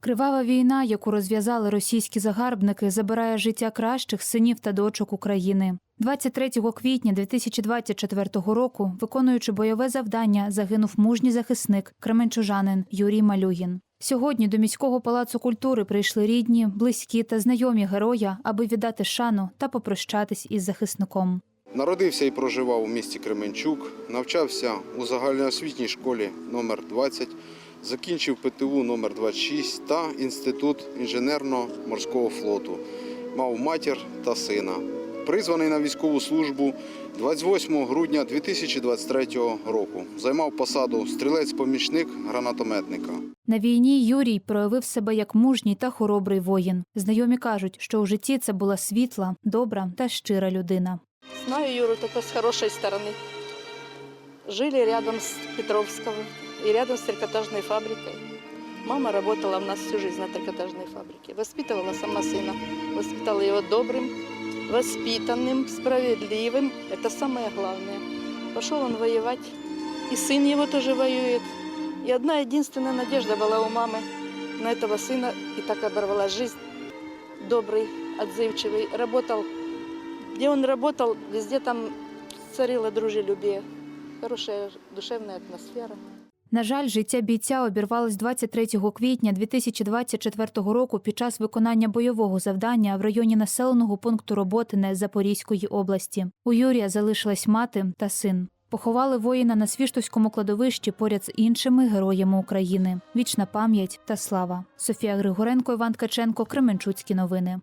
Кривава війна, яку розв'язали російські загарбники, забирає життя кращих синів та дочок України. 23 квітня 2024 року, виконуючи бойове завдання, загинув мужній захисник кременчужанин Юрій Малюгін. Сьогодні до міського палацу культури прийшли рідні, близькі та знайомі героя, аби віддати шану та попрощатись із захисником. Народився і проживав у місті Кременчук, навчався у загальноосвітній школі номер 20 закінчив ПТУ номер 26 та Інститут інженерно-морського флоту. Мав матір та сина. Призваний на військову службу 28 грудня 2023 року. Займав посаду стрілець-помічник гранатометника. На війні Юрій проявив себе як мужній та хоробрий воїн. Знайомі кажуть, що у житті це була світла, добра та щира людина. Знаю Юру только с хорошей стороны. Жили рядом с Петровского и рядом с трикотажной фабрикой. Мама работала у нас всю жизнь на трикотажной фабрике. Воспитывала сама сына. Воспитала его добрым, воспитанным, справедливым. Это самое главное. Пошел он воевать. И сын его тоже воюет. И одна единственная надежда была у мамы на этого сына. И так оборвала жизнь. Добрый, отзывчивый. Работал где он работал, везде там царило дружелюбие, хорошая душевная атмосфера. На жаль, життя бійця обірвалось 23 квітня 2024 року під час виконання бойового завдання в районі населеного пункту Роботине Запорізької області. У Юрія залишилась мати та син. Поховали воїна на Свіштовському кладовищі поряд з іншими героями України. Вічна пам'ять та слава. Софія Григоренко, Іван Ткаченко, Кременчуцькі новини.